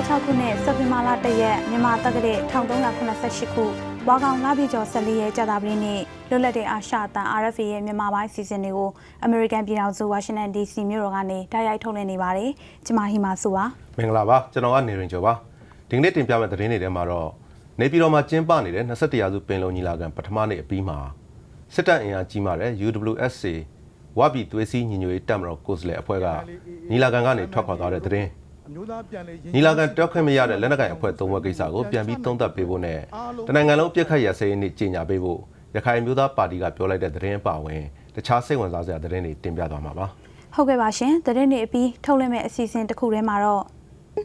2016ခုနှစ်စက်တင်ဘာလ1ရက်မြန်မာတက္ကသိုလ်1388ခုဝါကောင်လပြည်ကျော်14ရက်ကြာသပတေးနေ့လွတ်လပ်တဲ့အာရှအသံ RFA ရဲ့မြန်မာပိုင်းစီစဉ်တွေကို American ပြည်ထောင်စု Washington DC မြို့တော်ကနေတိုက်ရိုက်ထုတ်လွှင့်နေပါတယ်။ကျွန်မဟီမာဆိုပါမင်္ဂလာပါကျွန်တော်ကနေရင်ကျော်ပါဒီကနေ့တင်ပြမယ့်သတင်းတွေထဲမှာတော့နေပြည်တော်မှာကျင်းပနေတဲ့21ရာစုပင်လုံညီလာခံပထမနေ့အပြီးမှာစစ်တပ်အင်အားကြီးမားတဲ့ UWSC ဝပြည်သွေးစည်းညီညွတ်ရေးတပ်မတော်ကိုယ်စားလှယ်အဖွဲ့ကညီလာခံကနေထွက်ခွာသွားတဲ့သတင်းအမျိုးသားပြ န်လေရင်ညီလာခံတောက်ခွင့်မရတဲ့လက်နက်ကိုင်အဖွဲ့သုံးဘက်ကိစ္စကိုပြန်ပြီးသုံးသပ်ပေးဖို့နဲ့တနိုင်ငံလုံးပြစ်ခတ်ရစဲရေးနေ့ကြေညာပေးဖို့ရခိုင်မျိုးသားပါတီကပြောလိုက်တဲ့သတင်းအပါအဝင်တခြားစိတ်ဝင်စားစရာသတင်းတွေတင်ပြသွားမှာပါ။ဟုတ်ကဲ့ပါရှင်။သတင်းတွေအပြီးထုတ်လွှင့်မယ့်အစီအစဉ်တစ်ခုထဲမှာတော့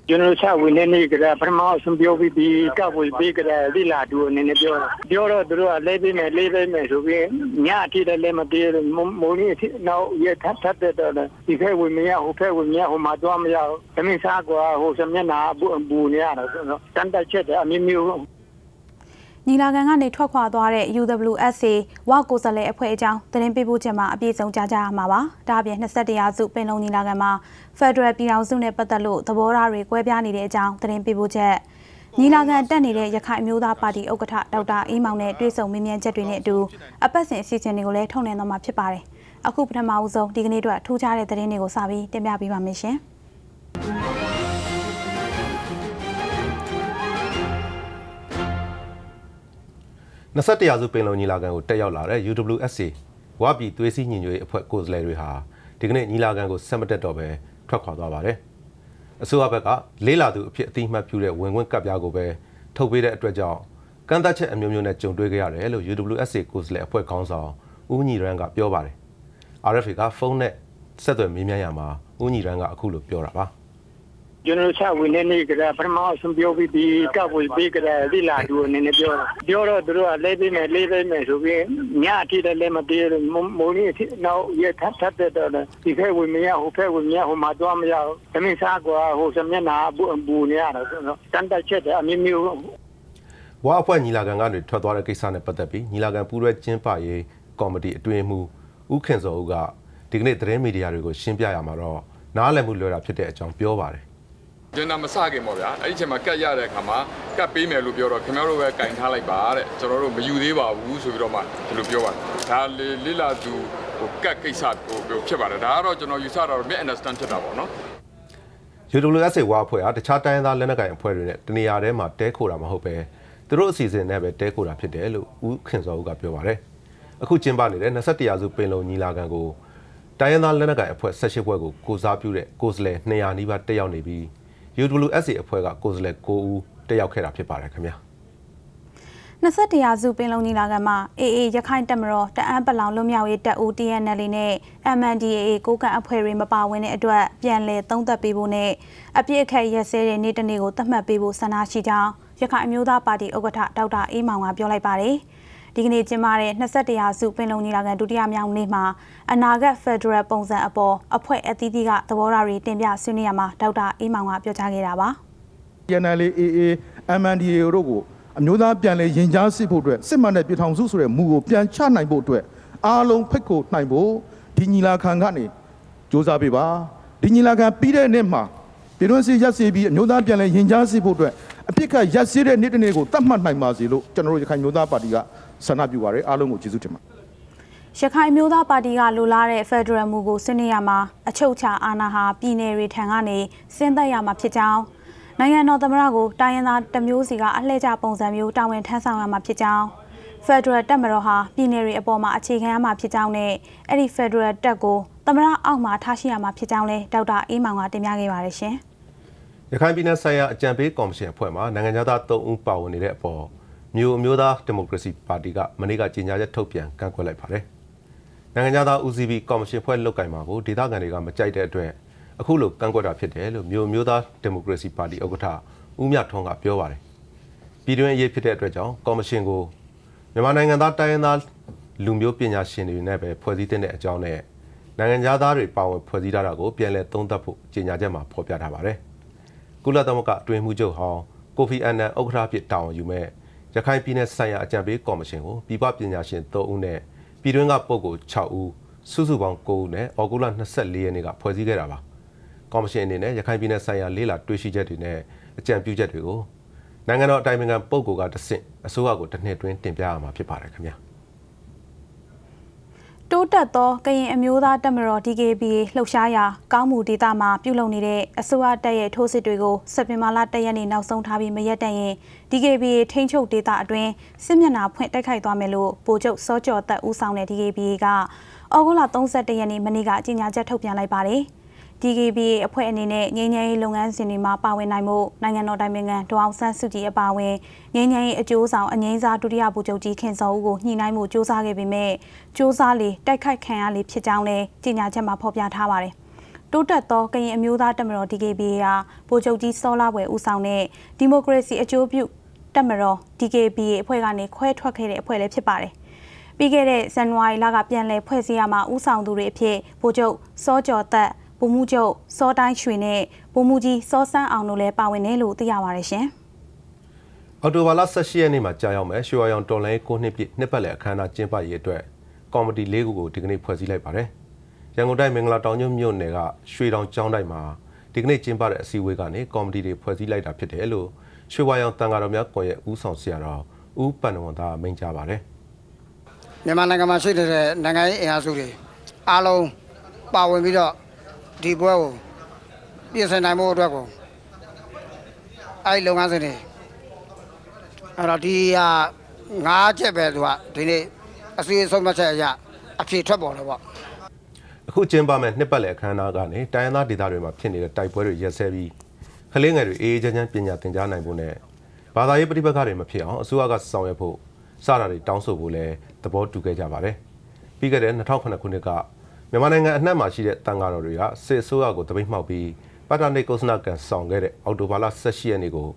ကျွန်တော်ချက်ဝင်နေနေကြတာပထမဆုံးပြောပြီးပြီးကပ်ဝေးပြီးကြတာလိလာတူအနေနဲ့ပြောတာပြောတော့သူတို့ကလဲပေးမယ်လေးပေးမယ်ဆိုပြီးညအထိလည်းလဲမပြေဘူးမိုးလေးအထိနောက်ရထပ်ထပ်တဲ့တော့ဒီဖက်ဝင်မရဟိုဖက်ဝင်မရဟိုမှာသွားမရဘူးသမင်းစားကွာဟိုစမျက်နာဘူးဘူနေရတော့ဆိုတော့တန်တက်ချက်တဲ့အမျိုးမျိုး ညီလာခံကနေထွက်ခွာသွားတဲ့ UWSA ဝကိုယ်စားလှယ်အဖွဲ့အကြောင်းသတင်းပေးပို့ချက်မှာအပြည့်စုံကြားကြရမှာပါ။ဒါအပြင်21ရာစုပင်လုံညီလာခံမှာ Federal ပြည်ထောင်စုနဲ့ပတ်သက်လို့သဘောထားတွေကွဲပြားနေတဲ့အကြောင်းသတင်းပေးပို့ချက်ညီလာခံတက်နေတဲ့ရခိုင်အမျိုးသားပါတီဥက္ကဋ္ဌဒေါက်တာအေးမောင်နဲ့တွေ့ဆုံမေးမြန်းချက်တွေနဲ့အတူအပတ်စဉ်အစီအစဉ်တွေကိုလည်းထုတ်လွှင့်သွားမှာဖြစ်ပါတယ်။အခုပထမအဦးဆုံးဒီကနေ့အတွက်ထူးခြားတဲ့သတင်းတွေကိုစပြီးတင်ပြပေးပါမယ်ရှင်။ 21ရာစုပင်လုံညီလာခံကိုတက်ရောက်လာတဲ့ UWSC ဝပြည်သွေးစည်းညီညွတ်ရေးအဖွဲ့ကိုယ်စားလှယ်တွေဟာဒီကနေ့ညီလာခံကိုဆက်မတက်တော့ပဲထွက်ခွာသွားပါတယ်။အစိုးရဘက်ကလေးလာသူအဖြစ်အတိအမှတ်ပြုတဲ့ဝင်ခွင့်ကပ်ပြားကိုပဲထုတ်ပေးတဲ့အတွက်ကြောင့်ကန့်သက်ချက်အမျိုးမျိုးနဲ့ကြုံတွေ့ခဲ့ရတယ်လို့ UWSC ကိုယ်စားလှယ်အဖွဲ့ခေါင်းဆောင်ဦးညီရန်ကပြောပါတယ်။ RFA ကဖုန်းနဲ့ဆက်သွယ်မေးမြန်းရမှာဦးညီရန်ကအခုလိုပြောတာပါ။ ကျွန်တော်ချက်ဝင်နေနေကြတာပထမဆုံးပြောပြီးပြီးကပ်ဝေးပြီးကြတာလိလာတူအနေနဲ့ပြောတာပြောတော့သူတို့ကလဲပေးမယ်လေးပေးမယ်ဆိုပြီးညအထိလည်းလဲမပြေဘူးမိုးလေးအထိနောက်ရထပ်ထပ်တဲ့တော့ဒီဖက်ဝင်မရဟိုဖက်ဝင်မရဟိုမှာသွားမရဘူးသမင်းစားကွာဟိုစမျက်နာဘူးဘူနေရတော့ဆိုတော့တန်တက်ချက်တဲ့အမျိုးမျိုးဝါအဖွဲ့ညီလာခံကနေထွက်သွားတဲ့ကိစ္စနဲ့ပတ်သက်ပြီးညီလာခံပူးရဲကျင်းပရေးကော်မတီအတွင်းမှူးဦးခင်စောဦးကဒီကနေ့သတင်းမီဒီယာတွေကိုရှင်းပြရမှာတော့နားလည်မှုလွယ်တာဖြစ်တဲ့အကြောင်းပြောပါတယ် ကျန်တာမစခင်ပေါ့ဗျာအဲ့ဒီအချိန်မှာကတ်ရတဲ့အခါမှာကတ်ပေးမယ်လို့ပြောတော့ခင်ဗျားတို့ပဲကင်ထားလိုက်ပါတဲ့ကျွန်တော်တို့မယူသေးပါဘူးဆိုပြီးတော့မှဒီလိုပြောပါတယ်ဒါလေလိလာသူဟိုကတ်ကိစ္စဟိုဖြစ်ပါတယ်ဒါကတော့ကျွန်တော်ယူဆတာတော့ miss understand ဖြစ်တာပေါ့နော် UWSA ဝါအဖွဲ့ဟာတခြားတိုင်းရင်းသားလက်နက်ကိုင်အဖွဲ့တွေနဲ့တနေရာထဲမှာတဲခိုတာမဟုတ်ပဲသူတို့အစီအစဉ်နဲ့ပဲတဲခိုတာဖြစ်တယ်လို့ဦးခင်စောဦးကပြောပါတယ်အခုကျင်းပနေတဲ့21ရာစုပင်လုံညီလာခံကိုတိုင်းရင်းသားလက်နက်ကိုင်အဖွဲ့18ဖွဲ့ကိုကိုစားပြုတဲ့ကိုယ်စားလှယ်200နီးပါးတက်ရောက်နေပြီး UWSA အဖွဲ့ကကိုယ်စားလှယ်9ဦးတက်ရောက်ခဲ့တာဖြစ်ပါတယ်ခင်ဗျာ21ရာစုပင်လုံညီလာခံမှာ AA ရခိုင်တပ်မတော်တအန်းပလောင်လွတ်မြောက်ရေးတပ်ဦး TNL နဲ့ MNDAA ကိုကန့်အဖွဲ့တွေမပါဝင်တဲ့အတွက်ပြန်လည်သုံးသပ်ပေးဖို့နဲ့အပြစ်အခက်ရက်စဲတဲ့နေ့တစ်နေ့ကိုသတ်မှတ်ပေးဖို့ဆန္ဒရှိကြောင်းရခိုင်အမျိုးသားပါတီဥက္ကဋ္ဌဒေါက်တာအေးမောင်ကပြောလိုက်ပါတယ်။ ဒီကနေ့ကျင်းပတဲ့21ရာစုပင်လုံညီလာခံဒုတိယမြောက်နေ့မှာအနာဂတ်ဖက်ဒရယ်ပုံစံအပေါ်အဖွဲ့အသီးသီးကသဘောထားတွေတင်ပြဆွေးနွေးရမှာဒေါက်တာအေးမောင်ကပြောကြားခဲ့တာပါ။ PNL AA MNDA တို့ကိုအမျိုးသားပြန်လေရင်ကြားစစ်ဖို့အတွက်စစ်မှန်တဲ့ပြည်ထောင်စုဆိုတဲ့မူကိုပြန်ချနိုင်ဖို့အတွက်အားလုံးဖိတ်ကိုနိုင်ဖို့ဒီညီလာခံကနေစ조사ပေးပါဒီညီလာခံပြီးတဲ့နေ့မှာပြည်တွင်းစစ်ရက်စီပြီးအမျိုးသားပြန်လေရင်ကြားစစ်ဖို့အတွက်အပြစ်ခတ်ရက်စီတဲ့နေ့တစ်နေ့ကိုတတ်မှတ်နိုင်ပါစေလို့ကျွန်တော်တို့ရခိုင်မျိုးသားပါတီက ဆန္ဒပြုပါရယ်အားလုံးကိုကျေးဇူးတင်ပါတယ်ရခိုင်မျိုးသားပါတီကလိုလားတဲ့ Federal မူကိုဆွေးနွေးရမှာအချုပ်ချာအာဏာဟာပြည်내တွေထံကနေဆင်းသက်ရမှာဖြစ်ကြောင်းနိုင်ငံတော်သမ္မတကိုတိုင်းရင်းသားတစ်မျိုးစီကအလှည့်ကျပုံစံမျိုးတာဝန်ထမ်းဆောင်ရမှာဖြစ်ကြောင်း Federal တပ်မတော်ဟာပြည်내တွေအပေါ်မှာအခြေခံရမှာဖြစ်ကြောင်းနဲ့အဲ့ဒီ Federal တပ်ကိုသမ္မတအောက်မှာထားရှိရမှာဖြစ်ကြောင်းလဲဒေါက်တာအေးမောင်ကတင်ပြခဲ့ပါတယ်ရှင်။ရခိုင်ပြည်နယ်ဆိုင်ရာအကြံပေးကော်မရှင်အဖွဲ့မှနိုင်ငံသား3ဦးပါဝင်နေတဲ့အပေါ် မြို့အမျိုးသားဒီမိုကရေစီပါတီကမနေ့ကကြေညာချက်ထုတ်ပြန်ကန့်ကွက်လိုက်ပါတယ်။နိုင်ငံသားဦးစီးပြီးကော်မရှင်ဖွဲ့လုတ်ကင်မှာကိုဒေသခံတွေကမကြိုက်တဲ့အတွက်အခုလိုကန့်ကွက်တာဖြစ်တယ်လို့မြို့အမျိုးသားဒီမိုကရေစီပါတီဥက္ကဋ္ဌဦးမြထွန်းကပြောပါတယ်။ပြည်တွင်းအရေးဖြစ်တဲ့အတွက်ကြောင့်ကော်မရှင်ကိုမြန်မာနိုင်ငံသားတိုင်းရင်းသားလူမျိုးပညာရှင်တွေနဲ့ပဲဖွဲ့စည်းတဲ့အကြောင်းနဲ့နိုင်ငံသားတွေပါဝင်ဖွဲ့စည်းထားတာကိုပြန်လည်သုံးသပ်ဖို့ကြေညာချက်မှာဖော်ပြထားပါတယ်။ကုလသမဂ္ဂအတွင်းမှုချုပ်ဟောင်းကိုဖီအန်နန်ဥက္ကဋ္ဌဖြစ်တာဝန်ယူမဲ့ ရခိုင်ပြည်နယ်ဆိုင်ရာအကြံပေးကော်မရှင်ကိုပြည်ပပညာရှင်3ဦးနဲ့ပြည်တွင်းကပုဂ္ဂိုလ်6ဦးစုစုပေါင်း9ဦးနဲ့အော်ဂူလာ24ရက်နေ့ကဖွဲ့စည်းခဲ့တာပါကော်မရှင်အနေနဲ့ရခိုင်ပြည်နယ်ဆိုင်ရာလေးလာတွေ့ရှိချက်တွေနဲ့အကြံပြုချက်တွေကိုနိုင်ငံတော်အတိုင်ပင်ခံပုဂ္ဂိုလ်ကတဆင့်အစိုးရကိုတစ်နှစ်တွင်းတင်ပြရမှာဖြစ်ပါတယ်ခင်ဗျာ တိုးတက်သောကရင်အမျိုးသားတပ်မတော် DKBA လှုပ်ရှားရာကောင်းမှုဒေသမှာပြုလုပ်နေတဲ့အစိုးရတပ်ရဲ့ထိုးစစ်တွေကိုစက်တင်ဘာလ၁ရက်နေ့နောက်ဆုံးထားပြီးမရက်တန့်ရင် DKBA ထိန်းချုပ်ဒေသအတွင်းစစ်မျက်နှာဖွင့်တိုက်ခိုက်သွားမယ်လို့ဗိုလ်ချုပ်စောကျော်သက်ဦးဆောင်တဲ့ DKBA ကဩဂုတ်လ31ရက်နေ့မနေ့ကကြေညာချက်ထုတ်ပြန်လိုက်ပါတယ်။ DKBA အဖွဲ့အနေနဲ့ငြိမ်းချမ်းရေးလုပ်ငန်းစဉ်တွေမှာပါဝင်နိုင်မှုနိုင်ငံတော်တိုင်ပင်ခံဒေါအောင်ဆန်းစုကြည်အပါအဝင်ငြိမ်းချမ်းရေးအကျိုးဆောင်အငိမ့်စားဒုတိယဗိုလ်ချုပ်ကြီးခင်စောဦးကိုညှိနှိုင်းမှုစ조사ခဲ့ပေမဲ့စ조사လေတိုက်ခိုက်ခံရလေဖြစ်ကြောင်းလည်းကြေညာချက်မှာဖော်ပြထားပါတယ်။တိုးတက်သောကရင်အမျိုးသားတပ်မတော် DKBA ဟာဗိုလ်ချုပ်ကြီးစောလာဘွယ်ဦးဆောင်တဲ့ဒီမိုကရေစီအကျိုးပြုတပ်မတော် DKBA အဖွဲ့ကနေခွဲထွက်ခဲ့တဲ့အဖွဲ့လည်းဖြစ်ပါတယ်။ပြီးခဲ့တဲ့ဇန်နဝါရီလကပြန်လည်ဖွဲ့စည်းရမှာဥဆောင်သူတွေအဖြစ်ဗိုလ်ချုပ်စောကျော်သက် ဗိုလ်မှူးချုပ်စောတိုင်းရွှေနဲ့ဗိုလ်မှူးကြီးစောစန်းအောင်တို့လည်းပါဝင်တယ်လို့သိရပါတယ်ရှင်။အော်တိုဘာလ18ရက်နေ့မှာကြာရောက်မယ်ရွှေဝါရောင်တော်လိုင်း9နှစ်ပြည့်နှစ်ပတ်လည်အခမ်းအနားကျင်းပရေးအတွက်ကော်မတီ၄ခုကိုဒီကနေ့ဖွဲ့စည်းလိုက်ပါတယ်။ရန်ကုန်တိုင်းမင်္ဂလာတောင်ညွန့်မြို့နယ်ကရွှေတောင်ကျောင်းတိုင်းမှာဒီကနေ့ကျင်းပတဲ့အစည်းအဝေးကနေကော်မတီတွေဖွဲ့စည်းလိုက်တာဖြစ်တယ်လို့ရွှေဝါရောင်တန်ဃာတော်များကွန်ရက်ဦးဆောင်ဆရာတော်ဦးပန်နဝန်သားမိန့်ကြားပါတယ်။မြန်မာနိုင်ငံမှာရှိတဲ့နိုင်ငံရေးအင်အားစုတွေအားလုံးပါဝင်ပြီးတော့ ဒီပွဲကိုပြင်ဆင်နိုင်ဖို့အတွက်ကိုအဲ့ဒီလုပ်ငန်းစဉ်တွေအဲ့တော့ဒီဟာငါးချက်ပဲသူကဒီနေ့အစည်းအဆုံးမချက်အရအဖြေထွက်ပေါ်တယ်ပေါ့အခုကျင်းပမဲ့နှစ်ပတ်လည်အခမ်းအနားကနေတိုင်းရင်းသားဒေသတွေမှာဖြစ်နေတဲ့တိုက်ပွဲတွေရက်စဲပြီးကလေးငယ်တွေအေးအေးချမ်းချမ်းပညာသင်ကြားနိုင်ဖို့နဲ့ဘာသာရေးပဋိပက္ခတွေမဖြစ်အောင်အစိုးရကဆောင်ရွက်ဖို့စတာတွေတောင်းဆိုဖို့လည်းသဘောတူခဲ့ကြပါတယ်။ပြီးခဲ့တဲ့2009ခုနှစ်က မြန်မာနိုင်ငံအနှံ့မှာရှိတဲ့တန်ဃာတော်တွေကစစ်အစိုးရကိုတပိတ်မှောက်ပြီးပတ်တာနေကုသနာကန်ဆောင်ခဲ့တဲ့အော်တိုဘာလ18ရက်နေ့ကို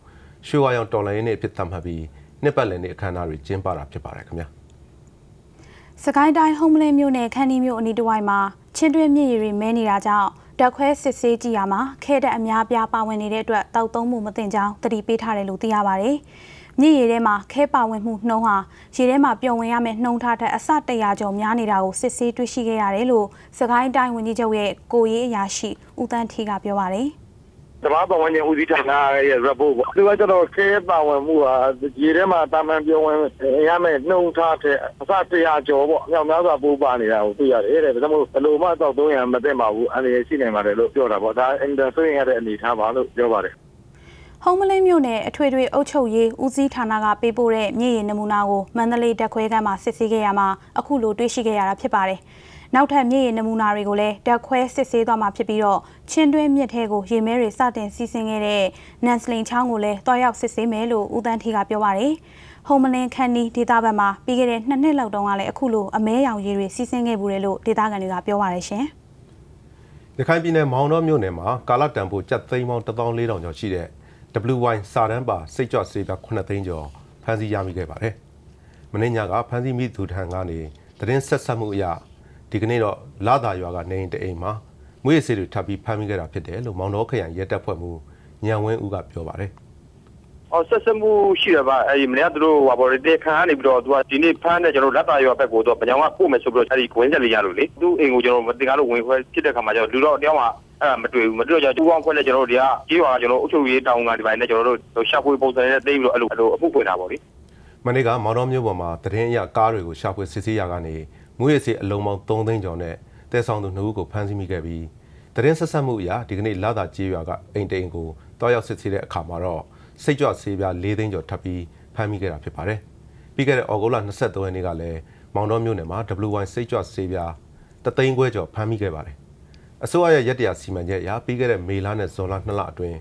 ရွှေဝါရောင်တော်လိုင်းရေးနေ့အဖြစ်သတ်မှတ်ပြီးနှစ်ပတ်လည်နေ့အခမ်းအနားတွေကျင်းပတာဖြစ်ပါတယ်ခင်ဗျာ။စကိုင်းတိုင်းဟုံးမလင်းမြို့နယ်ခန်းဒီမြို့အနီးတစ်ဝိုက်မှာချင်းတွင်းမြစ်ရည်တွေမဲနေတာကြောင့်တက်ခွဲစစ်ဆေးကြည့်ရမှာခဲတဲ့အများပြားပါဝင်နေတဲ့အတွက်တောက်သုံးမှုမတင်ကြောင်းတတိပေးထားတယ်လို့သိရပါဗျ။ မြစ်ရည်ထဲမှာခဲပါဝင်မှုနှုံးဟာရေထဲမှာပျော်ဝင်ရမယ့်နှုံးထားတဲ့အစတရာကျော်များနေတာကိုစစ်ဆေးတွေ့ရှိခဲ့ရတယ်လို့စကိုင်းတိုင်းဝန်ကြီးချုပ်ရဲ့ကိုရေးအရာရှိဦးတန်းထီကပြောပါတယ်။ဓမ္မပဝင်ကျင်ဦးစီးဌာနရဲ့ report ပေါ့သူကကျတော့ခဲပါဝင်မှုဟာရေထဲမှာတာမန်ပြောဝင်ရမယ်နှုံထားတဲ့အစတရားကျော်ပေါ့အမြောက်များစွာပိုးပါနေတာကိုတွေ့ရတယ်တဲ့ဒါကြောင့်မို့ဘယ်လိုမှတော့သုံးရမသိပါဘူးအန္တရာယ်ရှိနေပါတယ်လို့ပြောတာပေါ့ဒါအင်တာဆွေးရတဲ့အနေထားပါလို့ပြောပါတယ် ဟုံးမလင်းမြို့နယ်အထွေထွေအုပ်ချုပ်ရေးဦးစီးဌာနကပေးပို့တဲ့မြေရည်နမူနာကိုမန္တလေးတက်ခွဲကမ်းမှာစစ်ဆေးခဲ့ရမှာအခုလိုတွေ့ရှိခဲ့ရတာဖြစ်ပါတယ်။နောက်ထပ်မြေရည်နမူနာတွေကိုလည်းတက်ခွဲစစ်ဆေးသွားမှာဖြစ်ပြီးတော့ချင်းတွင်းမြစ်ထဲကိုရေမဲတွေစတင်စီးဆင်းခဲ့တဲ့နန်စလင်ချောင်းကိုလည်းတွားရောက်စစ်ဆေးမယ်လို့ဦးတန်းထီကပြောပါတယ်။ဟုံးမလင်းခန်းဒီဒေသဘက်မှာပြီးခဲ့တဲ့နှစ်နှစ်လောက်တုန်းကလည်းအခုလိုအမဲရောင်ရေတွေစီးဆင်းခဲ့ဘူးလေလို့ဒေသခံတွေကပြောပါတယ်ရှင်။ရခိုင်ပြည်နယ်မောင်တော်မြို့နယ်မှာကာလတန်ဖိုးကြက်သိန်းပေါင်း14000ကျော်ရှိတဲ့ WY စာတန်းပါစိတ်ကြွဆေးပြား9သိန်းကျော်ဖမ်းဆီးရမိခဲ့ပါတယ်။မင်းညကဖမ်းဆီးမိသူထံကနေသတင်းဆက်ဆက်မှုအရဒီကနေ့တော့လာသာရွာကနေအိမ်တအိမ်မှာမွေးရစေးတွေထပ်ပြီးဖမ်းမိခဲ့တာဖြစ်တယ်လို့မောင်တော်ခရိုင်ရဲတပ်ဖွဲ့မှညံဝင်းဦးကပြောပါတယ်။အော်ဆက်စမှုရှိတယ်ဗျအဲဒီမနေ့ကသူတို့ဟိုဘော်တေခါကနေပြီးတော့သူကဒီနေ့ဖမ်းတဲ့ကျွန်တော်လက်တာရွာဘက်ကိုတော့ဗကြောင်ကပို့မယ်ဆိုပြီးတော့အဲဒီခွင်းချက်လေးရလို့လေသူ့အိမ်ကိုကျွန်တော်မတင်ကားလို့ဝင်ခွဲဖြစ်တဲ့ခါမှာကျတော့လူတော့တယောက်မှ အဲ့ဒါမတွေ့ဘူးမတွေ့တော့ကျူပေါင်းခွဲလဲကျွန်တော်တို့တွေကကြီးရွာကကျွန်တော်အုပ်ချုပ်ရေးတောင်းကဒီပိုင်းနဲ့ကျွန်တော်တို့ရှာဖွေပုံစံနဲ့တိတ်ပြီးတော့အဲ့လိုအဲ့လိုအမှုဖွင့်တာပေါ့လေမနေ့ကမောင်တော်မြို့ပေါ်မှာတရင်အရကားတွေကိုရှာဖွေစစ်ဆေးရာကနေမွေးရစေးအလုံးပေါင်း3သိန်းကျော်နဲ့တဲဆောင်သူ2ဦးကိုဖမ်းဆီးမိခဲ့ပြီးတရင်ဆက်ဆက်မှုအရဒီကနေ့လာသာကျေးရွာကအိမ်တိန်ကိုတွားရောက်စစ်ဆေးတဲ့အခါမှာတော့စိတ်ကြွဆေးပြား4သိန်းကျော်ထပ်ပြီးဖမ်းမိခဲ့တာဖြစ်ပါတယ်။ပြီးခဲ့တဲ့ဩဂုတ်လ23ရက်နေ့ကလည်းမောင်တော်မြို့နယ်မှာ WY စိတ်ကြွဆေးပြားတသိန်းခွဲကျော်ဖမ်းမိခဲ့ပါတယ်။ အစိုးရရဲ့ရက်တရာစီမံချက်အရပြီးခဲ့တဲ့မေလနဲ့ဇွန်လ2လအတွင်း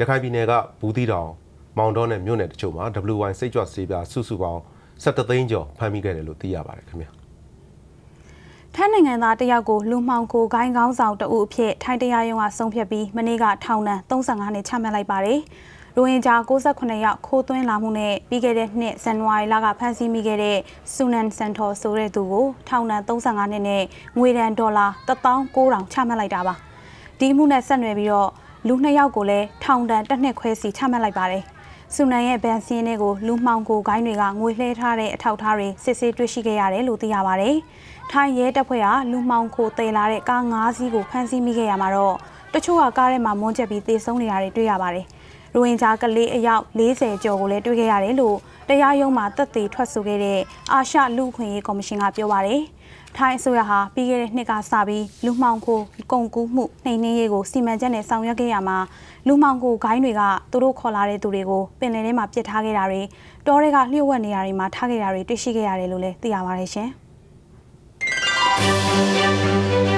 ရခိုင်ပြည်နယ်ကဘူးသီးတောင်မောင်တော်နဲ့မြို့နယ်တချို့မှာ WY စိတ်ကြွဆေးပြားစုစုပေါင်း17သိန်းကျော်ဖမ်းမိခဲ့တယ်လို့သိရပါတယ်ခင်ဗျာ။ထိုင်းနိုင်ငံသားတယောက်ကိုလူမှောင်ကိုဂိုင်းကောင်းဆောင်တအုပ်အဖြစ်ထိုင်းတရားရုံးကဆုံးဖြတ်ပြီးမနေ့ကထောင်ဒဏ်35နှစ်ချမှတ်လိုက်ပါတယ်။ ရိုဟင်ဂျာ68ယောက်ခိုးသွင်းလာမှုနဲ့ပြီးခဲ့တဲ့နှစ်ဇန်နဝါရီလကဖမ်းဆီးမိခဲ့တဲ့ဆူနန်စန်ထော်ဆိုတဲ့သူကိုထောင်ဒဏ်35နှစ်နဲ့ငွေဒဏ်ဒေါ်လာ19000ချမှတ်လိုက်တာပါ။ဒီမှုနဲ့ဆက်နွယ်ပြီးတော့လူနှစ်ယောက်ကိုလည်းထောင်ဒဏ်တစ်နှစ်ခွဲစီချမှတ်လိုက်ပါတယ်။ဆူနန်ရဲ့ဗန်စင်းတွေကိုလူမှောင်ကိုဂိုင်းတွေကငွေလှဲထားတဲ့အထောက်အထားတွေစစ်ဆေးတွေ့ရှိခဲ့ရတယ်လို့သိရပါတယ်။ထိုင်းရဲတပ်ဖွဲ့ကလူမှောင်ခိုတည်လာတဲ့ကား၅စီးကိုဖမ်းဆီးမိခဲ့ရမှာတော့တချို့ကကားထဲမှာမွန်းချက်ပြီးသေဆုံးနေတာတွေတွေ့ရပါတယ်။ ရိုဝင်ဂျာကလေးအယောက်40ကျော်ကိုလည်းတွေ့ခဲ့ရတယ်လို့တရားရုံးမှာသက်သေထွက်ဆိုခဲ့တဲ့အာရှလူ့အခွင့်အရေးကော်မရှင်ကပြောပါတယ်။ထိုင်းအစိုးရဟာပြီးခဲ့တဲ့နှစ်ကစပြီးလူမှောင်ခိုကုန်ကူးမှုနှိမ်နင်းရေးကိုစီမံချက်နဲ့ဆောင်ရွက်ခဲ့ရမှာလူမှောင်ခိုဂိုင်းတွေကသူတို့ခေါ်လာတဲ့သူတွေကိုပင်လယ်ထဲမှာပစ်ထားခဲ့တာတွေတောတွေကလျှို့ဝှက်နေရာတွေမှာထားခဲ့တာတွေတွေ့ရှိခဲ့ရတယ်လို့လည်းသိရပါတယ်ရှင်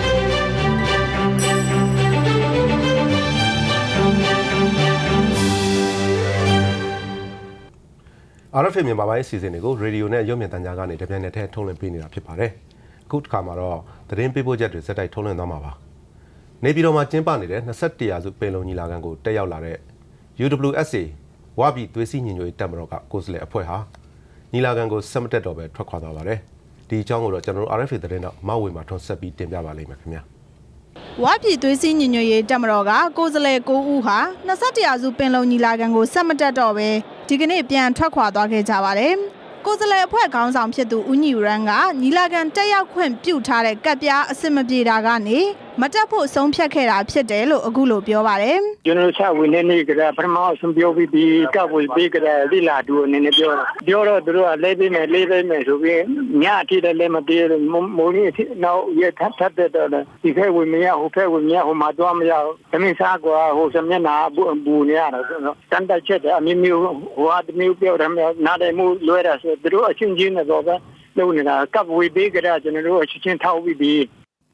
။ RFA မြန်မာပိုင်းအစီအစဉ်တွေကိုရေဒီယိုနဲ့ရုပ်မြင်သံကြားကနေတပြိုင်နက်တည်းထုတ်လွှင့်ပေးနေတာဖြစ်ပါတယ်။အခုတစ်ခါမှာတော့သတင်းပေးပို့ချက်တွေစက်တိုက်ထုတ်လွှင့်သွားမှာပါ။နေပြည်တော်မှာကျင်းပနေတဲ့21ရာစုပင်လုံညီလာခံကိုတက်ရောက်လာတဲ့ UWSA ဝါပြည်သွေးစည်းညီညွတ်ရေးတပ်မတော်ကကိုယ်စားလှယ်အဖွဲ့ဟာညီလာခံကိုဆက်မတက်တော့ပဲထွက်ခွာသွားပါတယ်။ဒီအကြောင်းကိုတော့ကျွန်တော်တို့ RFA သတင်းတော့မဝေမှာထွန်းဆက်ပြီးတင်ပြပါလိမ့်မယ်ခင်ဗျာ။ဝါပြည်သွေးစည်းညီညွတ်ရေးတက်မတော်ကကိုယ်စားလှယ်9ဦးဟာ21ရာစုပင်လုံညီလာခံကိုဆက်မတက်တော့ပဲ ဒီကနေ့ပြန်ထွက်ခွာသွားခဲ့ကြပါတယ်။ကိုယ်စားလှယ်အဖွဲ့ခေါင်းဆောင်ဖြစ်သူဦးညီရန်ကညီလာခံတက်ရောက်ခွင့်ပြုထားတဲ့ကပ်ပြားအစစ်မပြေတာကနေ မတက်ဖို့ဆုံးဖြတ်ခဲ့တာဖြစ်တယ်လို့အခုလိုပြောပါတယ်။ကျွန်တော်ချက်ဝင်နေနေကြတာပထမဆုံးပြောပြီးဒီကပ်ဝေးပေးကြတယ်ဒီလာတူအနေနဲ့ပြောတာပြောတော့သူတို့ကလေးပေးမယ်လေးပေးမယ်ဆိုပြီးညအထိလည်းလည်းမတည်မိုးကြီးအထိနောက်ရထပ်ထပ်တဲ့တော့ဒီဖက်ဝင်မရဟိုဖက်ဝင်မရဟိုမှာတော့မရသမီးစားကွာဟိုစမျက်နာဘူနေရတော့စန်တက်ချက်အမျိုးမျိုးဟိုအတမျိုးပြောတယ်နားတယ်မှုလွဲတာဆိုသူတို့အချင်းချင်းနဲ့တော့ပဲလုပ်နေတာကပ်ဝေးပေးကြတာကျွန်တော်တို့အချင်းချင်းထောက်ပြီးပြီး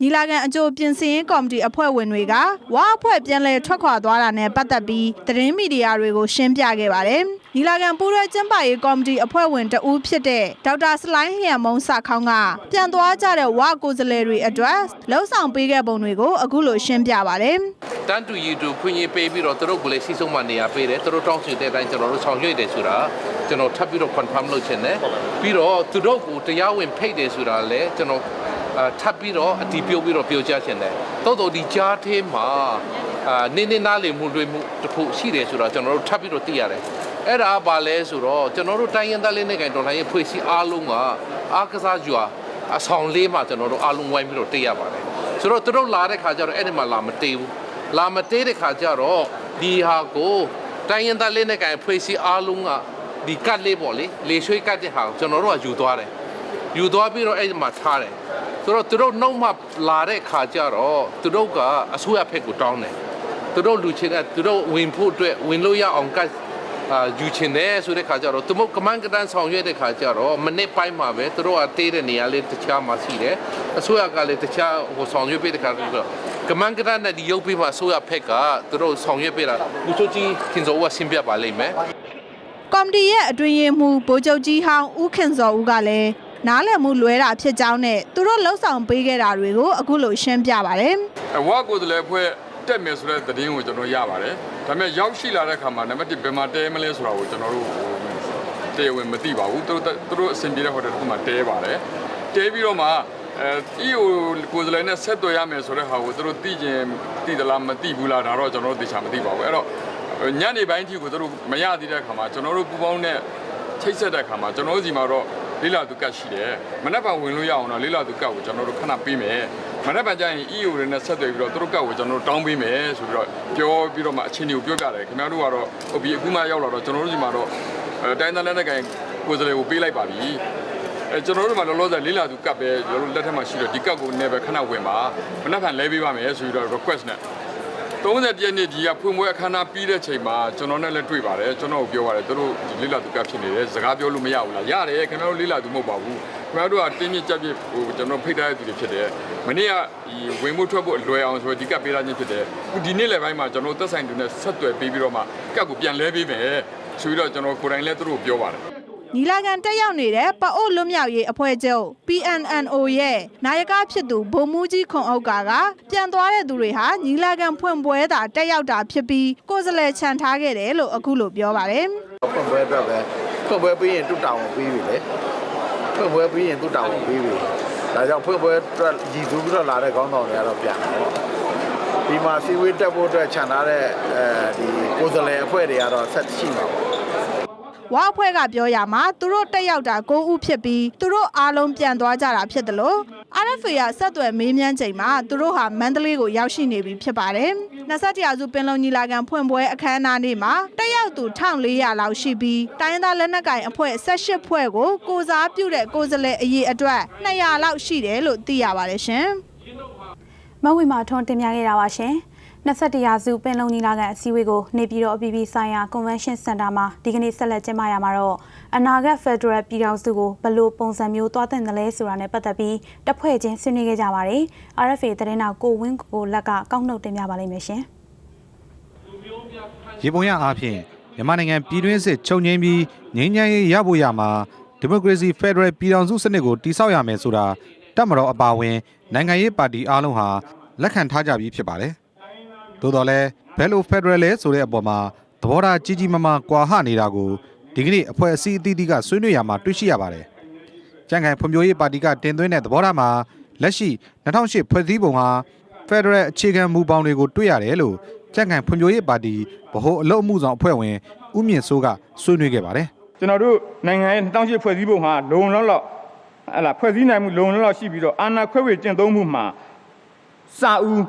ညီလာခံအကြိုပြင်ဆင်ရေးကော်မတီအဖွဲ့ဝင်တွေကဝါအဖွဲ့ပြန်လည်ထွက်ခွာသွားတာနဲ့ပတ်သက်ပြီးသတင်းမီဒီယာတွေကိုရှင်းပြခဲ့ပါတယ်။ညီလာခံပူးရဲကျင်းပရေးကော်မတီအဖွဲ့ဝင်တဦးဖြစ်တဲ့ဒေါက်တာစလိုင်းလျံမုံစခေါင်းကပြန်သွားကြတဲ့ဝါကိုယ်စားလှယ်တွေအတွက်လှုပ်ဆောင်ပေးခဲ့ပုံတွေကိုအခုလိုရှင်းပြပါတယ်။တန်းတူရည်တူဖွင့်ရပေးပြီးတော့သူတို့ကလည်းစီဆုံးမနေရပေးတယ်သူတို့တောင်းဆိုတဲ့အတိုင်းကျွန်တော်တို့ဆောင်ရွက်တယ်ဆိုတာကျွန်တော်ထပ်ပြီးတော့ confirm လုပ်ချင်တယ်ပြီးတော့သူတို့ကိုတရားဝင်ဖိတ်တယ်ဆိုတာလည်းကျွန်တော် အာထပ်ပြီးတော့အတီးပြုတ်ပြီးတော့ပြောကြားချင်တယ်တိုးတိုးဒီကြားထဲမှာအာနင်းနေနားလေမှုတွေမှုတစ်ခုရှိတယ်ဆိုတော့ကျွန်တော်တို့ထပ်ပြီးတော့သိရတယ်အဲ့ဒါကဘာလဲဆိုတော့ကျွန်တော်တို့တိုင်းရင်းသားလေးနဲ့ကန်တော်လိုင်းရဲ့ဖွဲ့စည်းအားလုံးကအားကစားကြွာအဆောင်လေးမှာကျွန်တော်တို့အားလုံးဝိုင်းပြီးတော့သိရပါတယ်ဆိုတော့သူတို့လာတဲ့ခါကျတော့အဲ့ဒီမှာလာမတေးဘူးလာမတေးတဲ့ခါကျတော့ဒီဟာကိုတိုင်းရင်သားလေးနဲ့ကင်ဖွဲ့စည်းအားလုံးကဒီကတ်လေးပေါ့လေလေရွှေကတ်တဲ့ဟာကိုကျွန်တော်တို့ကယူသွားတယ်ယူသွားပြီးတော့အဲ့ဒီမှာထားတယ် ဆိုတော့သူတို့နှုတ်မှလာတဲ့ခါကျတော့သူတို့ကအစိုးရဖက်ကိုတောင်းတယ်သူတို့လူချင်းတဲ့သူတို့ဝင်ဖို့အတွက်ဝင်လို့ရအောင်ကတ်အာယူချင်တယ်ဆိုတဲ့ခါကျတော့သူတို့ကမန်ကတန်းဆောင်ရွက်တဲ့ခါကျတော့မနစ်ပိုင်းမှာပဲသူတို့ကတေးတဲ့နေရာလေးတခြားမှာရှိတယ်အစိုးရကလည်းတခြားဟိုဆောင်ရွက်ပေးတဲ့ခါကျတော့ကမန်ကရနဲ့ဒီရုပ်ပေးမှာဆိုရဖက်ကသူတို့ဆောင်ရွက်ပေးတာလူချိုကြီးခင်စောဝဆင်းပြပါလိမ့်မယ်ကော်မတီရဲ့အတွင်းရေးမှူးဗိုလ်ချုပ်ကြီးဟောင်းဦးခင်စောဦးကလည်း နားလည်မှုလွဲတာဖြစ်ကြောင်းနဲ့သူတို့လှုပ်ဆောင်ပေးခဲ့တာတွေကိုအခုလိုရှင်းပြပါတယ်အဝါကိုယ်တည်းဖွဲ့တက်မယ်ဆိုတဲ့သတင်းကိုကျွန်တော်ရပါတယ်ဒါပေမဲ့ရောက်ရှိလာတဲ့ခါမှာနံပါတ်1ဘယ်မှာတဲမလဲဆိုတာကိုကျွန်တော်တို့တရားဝင်မသိပါဘူးသူတို့သူတို့အဆင်ပြေတဲ့ဟိုတယ်တစ်ခုမှာတဲပါတယ်တဲပြီးတော့မှအဲ EO ကိုယ်စားလှယ်နဲ့ဆက်သွယ်ရမယ်ဆိုတဲ့ဟာကိုသူတို့သိကျင်သိသလားမသိဘူးလားဒါတော့ကျွန်တော်တို့သိချာမသိပါဘူးအဲ့တော့ညနေပိုင်းထိကိုသူတို့မရသေးတဲ့ခါမှာကျွန်တော်တို့ပူပေါင်းတဲ့ချိတ်ဆက်တဲ့ခါမှာကျွန်တော်တို့စီမှာတော့ လေးလာသူကတ်ရှိတယ်မနက်ဖြန်ဝင်လို့ရအောင်တော့လေးလာသူကတ်ကိုကျွန်တော်တို့ခဏပေးမယ်မနက်ဖြန်ကျရင် EO တွေနဲ့ဆက်သွယ်ပြီးတော့သူတို့ကတ်ကိုကျွန်တော်တို့တောင်းပေးမယ်ဆိုပြီးတော့ပြောပြီးတော့မှအချင်းတွေကိုပြောပြတယ်ခင်ဗျားတို့ကတော့ဟုတ်ပြီအခုမှရောက်လာတော့ကျွန်တော်တို့စီမှာတော့အဲတိုင်းသားလက်နဲ့ကိုင်ကိုယ်စားလှယ်ကိုပေးလိုက်ပါပြီအဲကျွန်တော်တို့မှာလောလောဆယ်လေးလာသူကတ်ပဲကျွန်တော်တို့လက်ထက်မှာရှိတော့ဒီကတ်ကိုလည်းပဲခဏဝင်ပါမနက်ဖြန်လဲပေးပါမယ်ဆိုပြီးတော့ request နဲ့ 30ရက်နေ့ဒီကဖွင့်ပွဲအခမ်းအနားပြီးတဲ့ချိန်မှာကျွန်တော်နဲ့လည်းတွေ့ပါတယ်ကျွန်တော်ကိုပြောပါတယ်သူတို့ဒီလေးလာသူကဖြစ်နေတယ်စကားပြောလို့မရဘူးလားရတယ်ခင်ဗျားတို့လေးလာသူမဟုတ်ပါဘူးခင်ဗျားတို့ကတင်းမြင့်ကြက်ပြစ်ဟိုကျွန်တော်ဖိတ်ထားတဲ့သူတွေဖြစ်တယ်မနေ့ကဒီဝင်မှုထွက်ဖို့လွယ်အောင်ဆိုဒီကပေးရခြင်းဖြစ်တယ်အခုဒီနေ့လည်းပိုင်းမှာကျွန်တော်သက်ဆိုင်သူနဲ့ဆက်သွယ်ပေးပြီးတော့မှကတ်ကိုပြန်လဲပေးမယ်ဆိုပြီးတော့ကျွန်တော်ကိုယ်တိုင်လည်းသူတို့ပြောပါတယ် ညီလာခံတက်ရောက်နေတဲ့ပအို့လွတ်မြောက်ရေးအဖွဲ့ချုပ် PNNO ရဲ့နာယကဖြစ်သူဗိုလ်မှူးကြီးခွန်ဥက္ကာကပြန်သွားတဲ့သူတွေဟာညီလာခံဖွင့်ပွဲသာတက်ရောက်တာဖြစ်ပြီးကိုယ်စားလှယ်ခြံထားခဲ့တယ်လို့အခုလိုပြောပါတယ်ဖွင့်ပွဲအတွက်ပဲဖွင့်ပွဲပြီးရင်သူ့တောင်းကိုပြီးပြီလေဖွင့်ပွဲပြီးရင်သူ့တောင်းကိုပြီးပြီဒါကြောင့်ဖွင့်ပွဲအတွက်ရည်သူပြီးတော့လာတဲ့ခေါင်းဆောင်တွေကတော့ပြန်တယ်ပေါ့ဒီမှာစီဝေးတက်ဖို့အတွက်ခြံထားတဲ့အဲဒီကိုယ်စားလှယ်အဖွဲ့တွေကတော့ဆက်ရှိမှာပေါ့ ဝါအဖွဲ့ကပြောရမှာသူတို့တက်ရောက်တာ9ဦးဖြစ်ပြီးသူတို့အားလုံးပြန်သွားကြတာဖြစ်တယ်လို့ RFA ရဆက်သွယ်မေးမြန်းချိန်မှာသူတို့ဟာမန္တလေးကိုရောက်ရှိနေပြီဖြစ်ပါတယ်။21ရာစုပင်လုံညီလာခံဖွင့်ပွဲအခမ်းအနားနေ့မှာတက်ရောက်သူ1400လောက်ရှိပြီးတိုင်းရင်းသားလက်နက်ကိုင်အဖွဲ့18ဖွဲ့ကိုကိုစားပြုတဲ့ကိုယ်စားလှယ်အရေးအတွက်200လောက်ရှိတယ်လို့သိရပါတယ်ရှင်။မဝေမာထွန်းတင်ပြခဲ့တာပါရှင် 21ရာစုပင်လုံညီလာခံအစည်းအဝေးကိုနေပြည်တော်အပြည်ပြည်ဆိုင်ရာ Convention Center မှာဒီကနေ့ဆက်လက်ကျင်းပရမှာတော့အနာဂတ် Federal ပြည်ထောင်စုကိုဘယ်လိုပုံစံမျိုးသွားတင်တယ်လဲဆိုတာနဲ့ပတ်သက်ပြီးတပ်ဖွဲ့ချင်းဆွေးနွေးခဲ့ကြပါတယ်။ RFA သတင်းတော်ကိုဝင်းကိုလက်ကကောက်နှုတ်တင်ပြပါလိမ့်မယ်ရှင်။ရေပုံရအားဖြင့်မြန်မာနိုင်ငံပြည်တွင်းစစ်ချုပ်ငြိမ်းပြီးငြိမ်းချမ်းရေးရဖို့ရမှာဒီမိုကရေစီဖက်ဒရယ်ပြည်ထောင်စုစနစ်ကိုတည်ဆောက်ရမယ်ဆိုတာတပ်မတော်အပါအဝင်နိုင်ငံရေးပါတီအားလုံးဟာလက်ခံထားကြပြီးဖြစ်ပါတယ်။ သို့တော်လည်းဘယ်လိုဖက်ဒရယ်လဲဆိုတဲ့အပေါ်မှာသဘောထားကြီးကြီးမားမားကွာဟနေတာကိုဒီကနေ့အဖွဲ့အစည်းအသီးသီးကဆွေးနွေးရမှာတွေ့ရှိရပါတယ်။ကြံ့ခိုင်ဖွံ့ဖြိုးရေးပါတီကတင်သွင်းတဲ့သဘောထားမှာလက်ရှိ2008ဖွဲ့စည်းပုံဟာဖက်ဒရယ်အခြေခံမူပေါင်းတွေကိုတွေ့ရတယ်လို့ကြံ့ခိုင်ဖွံ့ဖြိုးရေးပါတီဗဟိုအလုပ်အမှုဆောင်အဖွဲ့ဝင်ဦးမြင့်စိုးကဆွေးနွေးခဲ့ပါတယ်။ကျွန်တော်တို့နိုင်ငံရဲ့2008ဖွဲ့စည်းပုံဟာလုံလောက်လောက်ဟလာဖွဲ့စည်းနိုင်မှုလုံလောက်လောက်ရှိပြီးတော့အာဏာခွဲဝေကျင့်သုံးမှုမှာစာဦး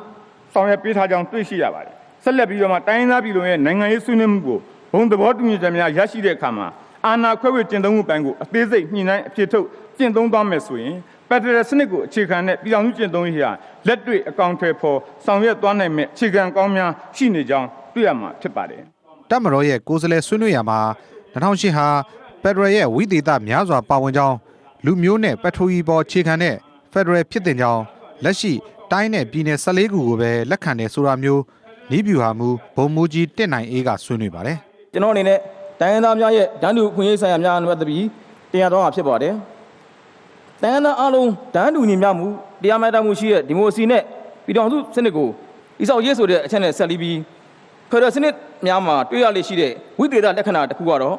ဆောင်ရွက်ပေးထားကြောင်းတွေ့ရှိရပါတယ်ဆက်လက်ပြီးတော့မှတိုင်းရင်းသားပြည်လုံးရဲ့နိုင်ငံရေးဆွေးနွေးမှုကိုဘုံသဘောတူညီချက်များရရှိတဲ့အခါမှာအာဏာခွဲဝေကျင့်သုံးမှုပိုင်းကိုအသေးစိတ်ညှိနှိုင်းအဖြစ်ထုတ်ကျင့်သုံးသွားမယ်ဆိုရင်ဖက်ဒရယ်စနစ်ကိုအခြေခံတဲ့ပြည်ထောင်စုကျင့်သုံးရေးဟာလက်တွေ့အကောင့်ထဲပေါ်ဆောင်ရွက်သွားနိုင်မဲ့အခြေခံကောင်းများရှိနေကြောင်းတွေ့ရမှာဖြစ်ပါတယ်တပ်မတော်ရဲ့ကိုယ်စားလှယ်ဆွေးနွေးရမှာ2008ဟာဖက်ဒရယ်ရဲ့ဝိသေသများစွာပါဝင်ကြောင်းလူမျိုးနဲ့ပက်ထရိုလီပေါ်အခြေခံတဲ့ဖက်ဒရယ်ဖြစ်တင်ကြောင်းလက်ရှိ တိုင်းနဲ့ပြည်နယ်14ခုကိုပဲလက်ခံတယ်ဆိုတာမျိုးနီးပြူဟာမူဘုံမူကြီးတက်နိုင်အေးကဆွေးနွေးပါတယ်ကျွန်တော်အနေနဲ့တိုင်းရင်းသားများရဲ့ဓာတ်တူခွင့်ရေးဆိုင်ရာများနဲ့ပတ်သက်ပြီးတရားတော်မှာဖြစ်ပါတယ်။တိုင်းရင်းသားအလုံးဓာတ်တူညီမျှမှုတရားမျှတမှုရှိတဲ့ဒီမိုကရေစီနဲ့ပြည်ထောင်စုစနစ်ကိုဤဆောက်ရေးဆိုတဲ့အချက်နဲ့ဆက်လီပြီးဖက်ဒရယ်စနစ်များမှာတွေ့ရလေရှိတဲ့ဝိသေသလက္ခဏာတစ်ခုကတော့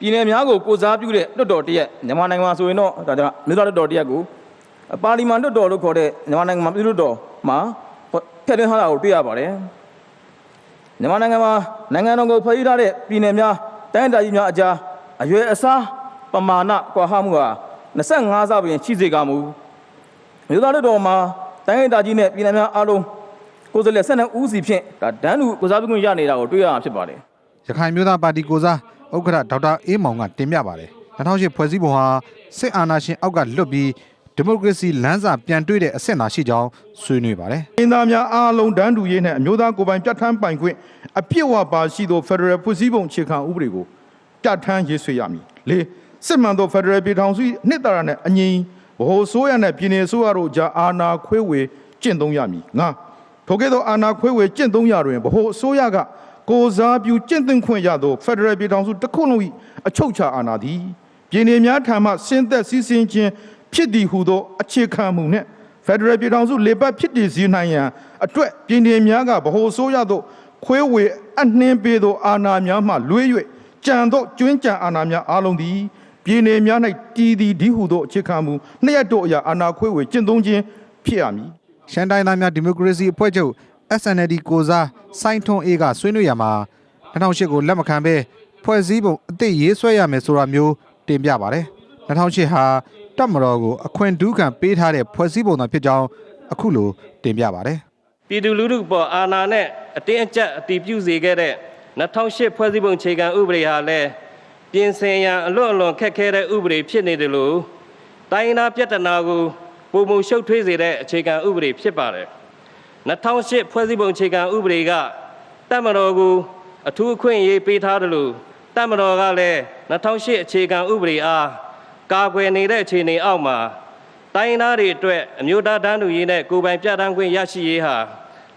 ပြည်နယ်များကိုကိုစားပြုတဲ့လွတ်တော်တရက်မြန်မာနိုင်ငံမှာဆိုရင်တော့ဒါကြောင့်မြို့သားလွတ်တော်တရက်ကို ပါလီမန်လွတ်တော်လို့ခေါ်တဲ့မြန်မာနိုင်ငံမှာပြည်လွတ်တော်မှာဖက်ဒရယ်ထားတာကိုတွေ့ရပါတယ်။မြန်မာနိုင်ငံမှာနိုင်ငံတော်ကိုဖွဲ့စည်းထားတဲ့ပြည်နယ်များတိုင်းဒေသကြီးများအကြားအရွယ်အစားပမာဏကွာဟမှုဟာ25ဆပင်ရှိစေကမူမြို့သားတို့တော်မှာတိုင်းဒေသကြီးနဲ့ပြည်နယ်များအားလုံးကိုယ်စားလှယ်12ဦးစီဖြင့်ဒါဒန်းတူကိုစားပြုခွင့်ရနေတာကိုတွေ့ရမှာဖြစ်ပါတယ်ရခိုင်မျိုးသားပါတီကိုစားဥက္ကဋ္ဌဒေါက်တာအေးမောင်ကတင်ပြပါတယ်2008ဖွဲ့စည်းပုံဟာစစ်အာဏာရှင်အောက်ကလွတ်ပြီး ဒီမိုကရေစီလမ်းစာပြန်တွေ့တဲ့အဆင့်သာရှိကြောင်းဆွေးနွေးပါတယ်။အင်းသားများအားလုံးတန်းတူရေးနဲ့အမျိုးသားကိုယ်ပိုင်ပြဋ္ဌာန်းပိုင်ခွင့်အပြည့်အဝပါရှိသောဖက်ဒရယ်ဖွဲ့စည်းပုံအခြေခံဥပဒေကိုပြဋ္ဌာန်းရေးဆွဲရမည်။လေးစစ်မှန်သောဖက်ဒရယ်ပြည်ထောင်စု၏နှစ်သာရနဲ့အညီဗဟိုဆိုးရနဲ့ပြည်내ဆိုးရတို့ကြားအာဏာခွဲဝေကျင့်သုံးရမည်။ငါထိုကဲ့သို့အာဏာခွဲဝေကျင့်သုံးရတွင်ဗဟိုဆိုးရကကိုစားပြုကျင့်သုံးခွင့်ရသောဖက်ဒရယ်ပြည်ထောင်စုတစ်ခုလုံး၏အချုပ်အခြာအာဏာသည်ပြည်내များထံမှဆင်းသက်စည်းစင်းခြင်း ဖြစ်သည်ဟုသောအခြေခံမှုနှင့်ဖက်ဒရယ်ပြည်ထောင်စုလေပတ်ဖြစ်တည်စေနိုင်ရန်အတွက်ပြည်내များကဗဟိုဆိုးရသောခွဲဝေအနှင်းပေးသောအာဏာများမှလွဲ၍ကြံသောကျွင်းကြံအာဏာများအလုံးသည်ပြည်내များ၌တည်တည်ဒီဟုသောအခြေခံမှုနှစ်ရတို့အရာအာဏာခွဲဝေကျင့်သုံးခြင်းဖြစ်ရမည်ရှမ်းတိုင်းသားများဒီမိုကရေစီအဖွဲ့ချုပ် SNLD ကိုစားစိုင်းထွန်းအေးကဆွေးနွေးရမှာ2008ကိုလက်မခံဘဲဖွဲ့စည်းပုံအသစ်ရေးဆွဲရမယ်ဆိုတာမျိုးတင်ပြပါတယ်2008ဟာ တပ်မတော်ကိုအခွင့်ဒူးခံပေးထားတဲ့ဖွဲ့စည်းပုံသာဖြစ်ကြောင်းအခုလိုတင်ပြပါတယ်ပြည်သူလူထုပေါ်အာဏာနဲ့အတင်းအကျပ်အတည်ပြုစေခဲ့တဲ့2008ဖွဲ့စည်းပုံခြေခံဥပဒေဟာလည်းပြင်ဆင်ရန်အလွန်အလွန်ခက်ခဲတဲ့ဥပဒေဖြစ်နေတယ်လို့တိုင်းရင်းသားပြဿနာကိုပုံမှုရှုပ်ထွေးစေတဲ့အခြေခံဥပဒေဖြစ်ပါတယ်2008ဖွဲ့စည်းပုံအခြေခံဥပဒေကတပ်မတော်ကိုအထူးအခွင့်အရေးပေးထားတယ်လို့တပ်မတော်ကလည်း2008အခြေခံဥပဒေအား ကာကွယ်နေတဲ့အခြေအနေအောက်မှာတိုင်းရင်းသားတွေအတွက်အမျိုးသားတန်းတူရေးနဲ့ကိုယ်ပိုင်ပြဋ္ဌာန်းခွင့်ရရှိရေးဟာ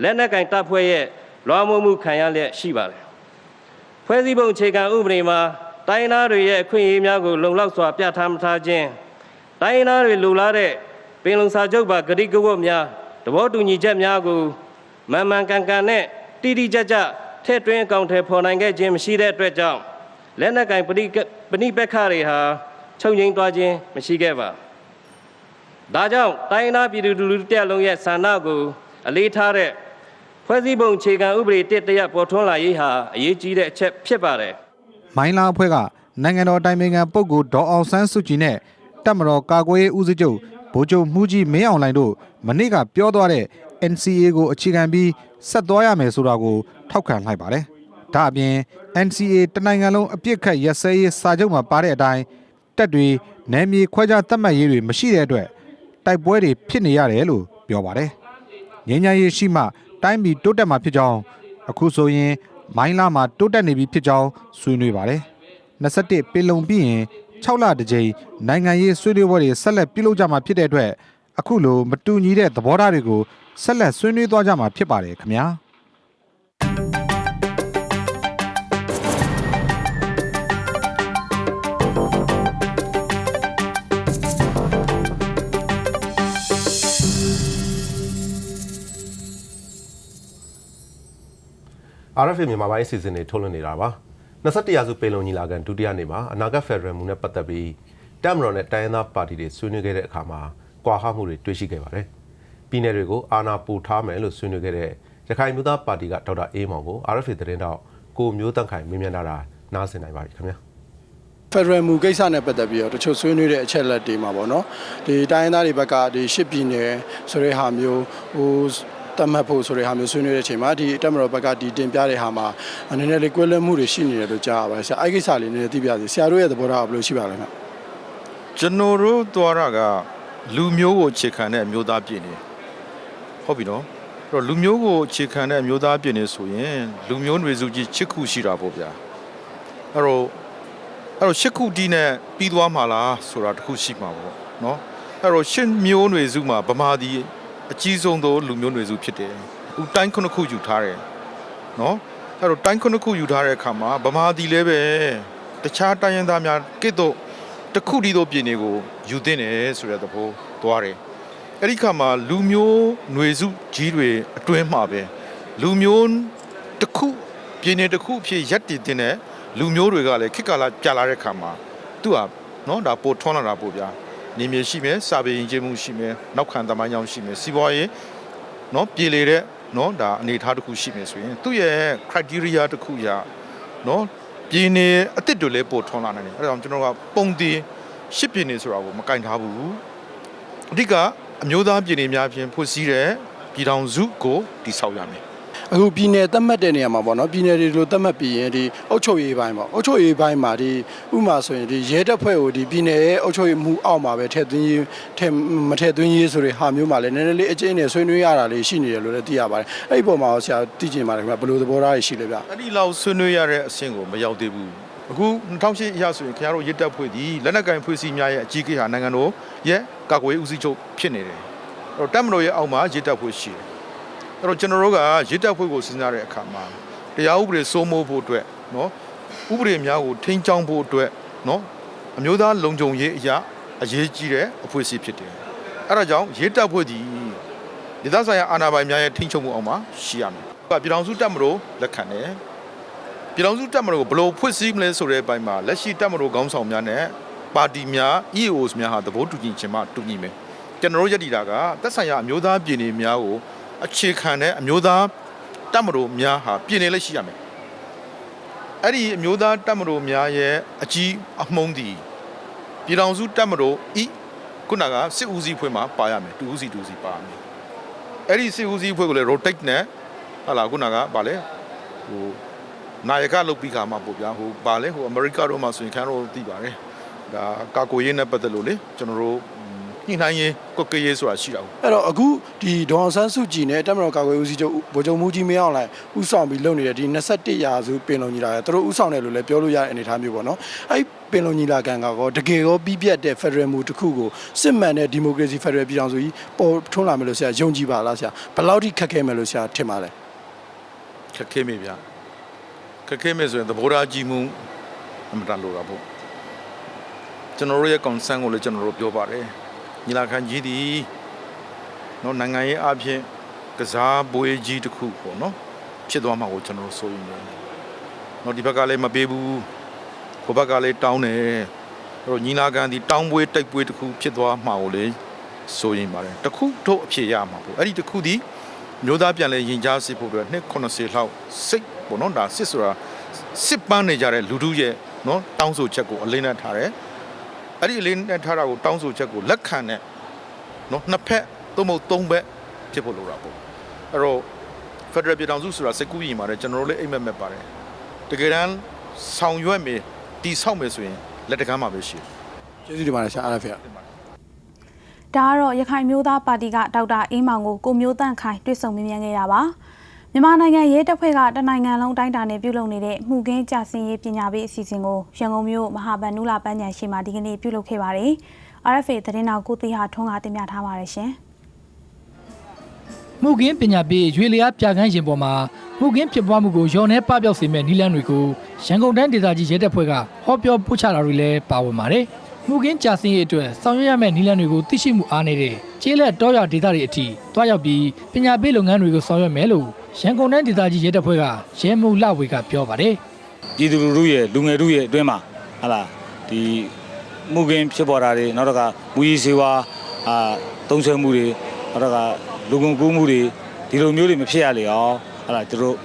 လက်နက်ကင်တပ်ဖွဲ့ရဲ့လွှမ်းမိုးမှုခံရလျက်ရှိပါတယ်။ဖွဲ့စည်းပုံအခြေခံဥပဒေမှာတိုင်းရင်းသားတွေရဲ့အခွင့်အရေးများကိုလုံလောက်စွာပြဋ္ဌာန်းမထားခြင်းတိုင်းရင်းသားတွေလိုလားတဲ့ပင်လုံစာချုပ်ပါဂတိကဝတ်များသဘောတူညီချက်များကိုမှန်မှန်ကန်ကန်နဲ့တိတိကျကျထည့်သွင်းအကောင့်ထဲပေါ်နိုင်ခဲ့ခြင်းမရှိတဲ့အတွက်ကြောင့်လက်နက်ကင်ပဋိကပဋိပက္ခတွေဟာ ချုပ်ငြိမ်းသွားခြင်းမရှိခဲ့ပါဘူးဒါကြောင့်တိုင်းရင်းသားပြည်သူလူထုတက်လုံးရဲ့ဆန္ဒကိုအလေးထားတဲ့ဖွဲ့စည်းပုံအခြေခံဥပဒေတစ်တရက်ပေါ်ထွန်းလာရေးဟာအရေးကြီးတဲ့အချက်ဖြစ်ပါတယ်မိုင်းလာအဖွဲ့ကနိုင်ငံတော်အတိုင်ပင်ခံပုဂ္ဂိုလ်ဒေါ်အောင်ဆန်းစုကြည်နဲ့တပ်မတော်ကာကွယ်ရေးဦးစီးချုပ်ဗိုလ်ချုပ်မှုကြီးမင်းအောင်လှိုင်တို့မနေ့ကပြောသွားတဲ့ NCA ကိုအခြေခံပြီးဆက်သွားရမယ်ဆိုတာကို ထောက်ခံလိုက်ပါတယ်။ဒါအပြင် NCA တနိုင်ငံလုံးအပြစ်ခတ်ရက်စဲရေးစာချုပ်မှာပါတဲ့အတိုင်း တပ်တွေနယ်မြေခွဲခြားသတ်မှတ်ရေးတွေမရှိတဲ့အတွက်တိုက်ပွဲတွေဖြစ်နေရတယ်လို့ပြောပါတယ်။ငြိမ်းချမ်းရေးရှိမှတိုင်းပြည်တိုးတက်မှာဖြစ်ကြောင်းအခုဆိုရင်မိုင်းလာမှာတိုးတက်နေပြီဖြစ်ကြောင်းဆွေးနွေးပါတယ်။21ပေလုံပြီးရင်6လတစ်ကြိမ်နိုင်ငံရေးဆွေးနွေးပွဲတွေဆက်လက်ပြုလုပ်ကြမှာဖြစ်တဲ့အတွက်အခုလိုမတူညီတဲ့သဘောထားတွေကိုဆက်လက်ဆွေးနွေးသွားကြမှာဖြစ်ပါတယ်ခင်ဗျာ။။ RFA မြန်မာပိုင်းအစီအစဉ်တွေထုတ်လွှင့်နေတာပါ21ရာစုပေလုံညီလာခံဒုတိယနေ့မှာအနာဂတ်ဖက်ဒရယ်မူနဲ့ပတ်သက်ပြီးတက်မတော်နဲ့တိုင်းရင်းသားပါတီတွေဆွေးနွေးခဲ့တဲ့အခါမှာကွာဟမှုတွေတွေ့ရှိခဲ့ပါတယ်ပြည်내တွေကိုအာဏာပူထားမယ်လို့ဆွေးနွေးခဲ့တဲ့ရခိုင်မျိုးသားပါတီကဒေါက်တာအေးမောင်ကို RFA သတင်းတောက်ကိုမျိုးတန့်ခိုင်မြင်မြန်လာတာနားဆင်နိုင်ပါပြီခင်ဗျာဖက်ဒရယ်မူကိစ္စနဲ့ပတ်သက်ပြီးတော့တချို့ဆွေးနွေးတဲ့အချက်လက်တွေမှာပေါ့နော်ဒီတိုင်းရင်းသားတွေဘက်ကဒီရှစ်ပြည်နယ်ဆိုတဲ့ဟာမျိုးဟို တတ်မှတ်ဖို့ဆိုတဲ့ဟာမျိုးဆွေးနွေးတဲ့အချိန်မှာဒီတက်မတော်ဘက်ကဒီတင်ပြတဲ့ဟာမှာနည်းနည်းလေးကွဲလွဲမှုတွေရှိနေတယ်လို့ကြားရပါတယ်ဆရာအဲ့ဒီကိစ္စလေးနည်းနည်းသိပြစီဆရာတို့ရဲ့သဘောထားကဘယ်လိုရှိပါလဲခင်ဗျကျွန်တော်တို့သွားတာကလူမျိုးကိုအခြေခံတဲ့အမျိုးသားပြည်နေဟုတ်ပြီနော်အဲ့တော့လူမျိုးကိုအခြေခံတဲ့အမျိုးသားပြည်နေဆိုရင်လူမျိုးတွေစုကြီးချစ်ခုရှိတာပေါ့ဗျာအဲ့တော့အဲ့တော့ရှစ်ခုတီးနဲ့ပြီးသွားမှာလားဆိုတာတခုရှိမှာပေါ့နော်အဲ့တော့ရှစ်မျိုးတွေစုမှာဗမာဒီ အကြီးဆုံးသောလူမျိုးတွေစုဖြစ်တယ်ဥတိုင်းခုနှစ်ခုယူထားတယ်နော်အဲ့တော့တိုင်းခုနှစ်ခုယူထားတဲ့အခါမှာဗမာဒီလည်းပဲတခြားတိုင်းရင်းသားများကိတ်တော့တစ်ခုတည်းသောပြည်နယ်ကိုယူသင့်တယ်ဆိုတဲ့သဘောသွားတယ်။အဲ့ဒီခါမှာလူမျိုးຫນွေစုကြီးတွေအတွင်းမှာပဲလူမျိုးတစ်ခုပြည်နယ်တစ်ခုအဖြစ်ရက်တည်တဲ့လူမျိုးတွေကလည်းခေတ်ကာလကြာလာတဲ့ခါမှာသူကနော်ဒါပိုထွန်းလာတာပို့ဗျာ။ နေမြေရှိမယ်စာပေရင်ကျေးမှုရှိမယ်နောက်ခံသမိုင်းကြောင်းရှိမယ်စီးပွားရေးနော်ပြည်လေတဲ့နော်ဒါအနေအထားတစ်ခုရှိမယ်ဆိုရင်သူ့ရဲ့ criteria တစ်ခုရနော်ပြင်းနေအစ်စ်တွေလည်းပို့ထွန်းလာနိုင်တယ်အဲဒါကြောင့်ကျွန်တော်ကပုံတင်ရှစ်ပြင်းနေဆိုတာကိုမကင်ထားဘူးအဓိကအမျိုးသားပြင်းနေများဖြင့်ဖွစည်းတဲ့ပြည်ထောင်စုကိုတည်ဆောက်ရမယ် အခုပြည်နယ်သတ်မှတ်တဲ့နေရာမှာပေါ့နော်ပြည်နယ်တွေလိုသတ်မှတ်ပြီးရင်ဒီအုပ်ချုပ်ရေးပိုင်းပေါ့အုပ်ချုပ်ရေးပိုင်းမှာဒီဥပမာဆိုရင်ဒီရဲတပ်ဖွဲ့ကိုဒီပြည်နယ်ရဲ့အုပ်ချုပ်ရေးမှုအောက်မှာပဲထည့်သွင်းရေးထည့်မထည့်သွင်းရေးဆိုတဲ့ဟာမျိုးမှာလည်းနည်းနည်းလေးအကျဉ်းနဲ့ဆွေးနွေးရတာလေးရှိနေတယ်လို့လည်းသိရပါတယ်အဲ့ဒီပုံမှာဆရာသိချင်ပါတယ်ခင်ဗျဘယ်လိုသဘောထားတွေရှိလဲဗျအဲ့ဒီလောက်ဆွေးနွေးရတဲ့အဆင့်ကိုမရောက်သေးဘူးအခု2008အရဆိုရင်ခင်ဗျားတို့ရစ်တပ်ဖွဲ့ဒီလက်နက်ကင်ဖွဲ့စည်းများရဲ့အကြီးအကဲဟာနိုင်ငံတော်ရဲ့ကာကွယ်ရေးဦးစီးချုပ်ဖြစ်နေတယ်အဲ့တော့တပ်မတော်ရဲ့အောက်မှာရစ်တပ်ဖွဲ့ရှိတယ် အဲ့တော့ကျွန်တော်တို့ကရစ်တပ်ဖွဲ့ကိုစဉ်းစားတဲ့အခါမှာတရားဥပဒေစိုးမိုးဖို့အတွက်နော်ဥပဒေများကိုထိန်းချောင်းဖို့အတွက်နော်အမျိုးသားလုံခြုံရေးအရာအရေးကြီးတဲ့အဖွဲ့အစည်းဖြစ်တယ်အဲ့ဒါကြောင့်ရစ်တပ်ဖွဲ့ဒီဒေသဆိုင်ရာအာဏာပိုင်များရဲ့ထိန်းချုပ်မှုအောက်မှာရှိရမယ်။ပြည်ထောင်စုတပ်မတော်လက်ခံတယ်။ပြည်ထောင်စုတပ်မတော်ကိုဘယ်လိုဖွဲ့စည်းမလဲဆိုတဲ့အပိုင်းမှာလက်ရှိတပ်မတော်ခေါင်းဆောင်များနဲ့ပါတီများ EOS များဟာသဘောတူညီခြင်းမှတူညီမယ်။ကျွန်တော်တို့ယက်တီတာကသက်ဆိုင်ရာအမျိုးသားပြည်နယ်များကို အခြေခံတဲ့အမျိုးသားတပ်မတော်များဟာပြည်နယ်လက်ရှိရမယ်။အဲ့ဒီအမျိုးသားတပ်မတော်များရဲ့အကြီးအမှုံးဒီပြည်ထောင်စုတပ်မတော်ဤခုနကစစ်ဦးစီးဖွဲ့မှာပါရမယ်တူဦးစီးတူဦးစီးပါရမယ်အဲ့ဒီစစ်ဦးစီးဖွဲ့ကိုလည်း rotate နဲ့ဟာလာခုနကဗာလဲဟိုနာယကလုတ်ပြီးခါမှပို့ဗျာဟိုဗာလဲဟိုအမေရိကတို့မှဆိုရင်ခန်းတို့သိပါတယ်ဒါကာကိုရေးနဲ့ပတ်သက်လို့လေကျွန်တော်တို့ ညှိနှိုင်းရေးကွက်ကရေးဆိုတာရှိတာဟုတ်အဲ့တော့အခုဒီဒေါအောင်ဆန်းစုကြည်နဲ့တက်မတော်ကာကွယ်ဦးစီးချုပ်ဗိုလ်ချုပ်မှုကြီးမင်းအောင်လှိုင်ဥဆောင်ပြီးလုပ်နေတဲ့ဒီ21ရာစုပင်လုံညီလာခံသူတို့ဥဆောင်တယ်လို့လည်းပြောလို့ရတဲ့အနေအထားမျိုးပေါ့နော်အဲ့ဒီပင်လုံညီလာခံကတော့တကယ်ရောပြီးပြတ်တဲ့ Federal မူတစ်ခုကိုစစ်မှန်တဲ့ Democracy Federal ပြည်ထောင်စုကြီးပေါ်ထွန်းလာမယ်လို့ဆရာယုံကြည်ပါလားဆရာဘယ်လောက်ထိခက်ခဲမယ်လို့ဆရာထင်ပါလဲခက်ခဲမိဗျာခက်ခဲမိဆိုရင်သဘောထားကြီးမှုအမှန်တန်လို့တာပေါ့ကျွန်တော်တို့ရဲ့ concern ကိုလည်းကျွန်တော်တို့ပြောပါတယ် ညီလာခံကြီးဒီနော်နိုင်ငံရေးအဖြစ်ကစားပွဲကြီးတစ်ခုပေါ့နော်ဖြစ်သွားမှာကိုကျွန်တော်တို့စိုးရိမ်နေတယ်နော်ဒီဘက်ကလည်းမပေးဘူးဟိုဘက်ကလည်းတောင်းတယ်အဲ့တော့ညီလာခံဒီတောင်းပွဲတိုက်ပွဲတစ်ခုဖြစ်သွားမှာကိုလည်းစိုးရိမ်ပါတယ်တစ်ခုတော့အဖြစ်ရမှာပေါ့အဲ့ဒီတစ်ခုဒီမျိုးသားပြန်လဲရင်ကြားစစ်ဖို့အတွက်နှစ်80လောက်စိတ်ပေါ့နော်ဒါစစ်ဆိုတာစစ်ပန်းနေကြတဲ့လူထုရဲ့နော်တောင်းဆိုချက်ကိုအလေးနဲ့ထားတယ် အဲ့ဒီအလေးနဲ့ထားတာကိုတောင်းဆိုချက်ကိုလက်ခံတဲ့နော်နှစ်ဖက်သို့မဟုတ်သုံးဘက်ဖြစ်ဖို့လိုတာပေါ့အဲ့တော့ Federal ပြည်ထောင်စုဆိုတာစိတ်ကူးရင်ပါတယ်ကျွန်တော်တို့လည်းအိမ်မက်မက်ပါတယ်တကယ်တမ်းဆောင်ရွက်မယ်တီဆောက်မယ်ဆိုရင်လက်တကမ်းမှာပဲရှိတယ်ကျေးဇူးတင်ပါတယ်ဆရာအားရဖေဒါကတော့ရခိုင်မျိုးသားပါတီကဒေါက်တာအေးမောင်ကိုကိုမျိုးတန့်ခိုင်တွေ့ဆုံမေးမြန်းခဲ့တာပါ မြန်မာနိုင်ငံရဲတပ်ဖွဲ့ကတနိုင်ငံလုံးအတိုင်းအတာနဲ့ပြုလုပ်နေတဲ့မှုကင်းကြဆင်ရေးပညာပေးအစီအစဉ်ကိုရန်ကုန်မြို့မဟာဗန္နူလာပန်းခြံရှိမှဒီကနေ့ပြုလုပ်ခဲ့ပါတယ် RFA သတင်းတော်ကိုသီဟာထွန်းကတင်ပြထားပါတယ်ရှင်မှုကင်းပညာပေးရွေလျားပြကန်းရင်ပေါ်မှာမှုကင်းဖြစ်ပွားမှုကိုရောနှဲပပျောက်စေမဲ့နီလန်းတွေကိုရန်ကုန်တိုင်းဒေသကြီးရဲတပ်ဖွဲ့ကဟောပြောပို့ချတာတွေလည်းပါဝင်ပါတယ်။ မှုကင်းကြာစင်းရေးအတွက်ဆောင်ရွက်ရမယ့်နီလန်းတွေကိုသိရှိမှုအားနေတဲ့ကျေးလက်တောရွာဒေသတွေအထိတွားရောက်ပြီးပညာပေးလုပ်ငန်းတွေကိုဆောင်ရွက်မယ်လို့ရန်ကုန်တိုင်းဒေသကြီးရဲတပ်ဖွဲ့ကရဲမှုလဝေကပြောပါတယ်ပြည်သူလူထုရဲ့လူငယ်ထုရဲ့အတွင်းမှာဟာလာဒီမှုကင်းဖြစ်ပေါ်တာတွေနောက်တော့ကမူကြီးစေဝါအာတုံးဆွဲမှုတွေနောက်တော့ကလူကုန်ကူးမှုတွေဒီလိုမျိုးတွေမဖြစ်ရလေအောင်ဟာလာသူတို့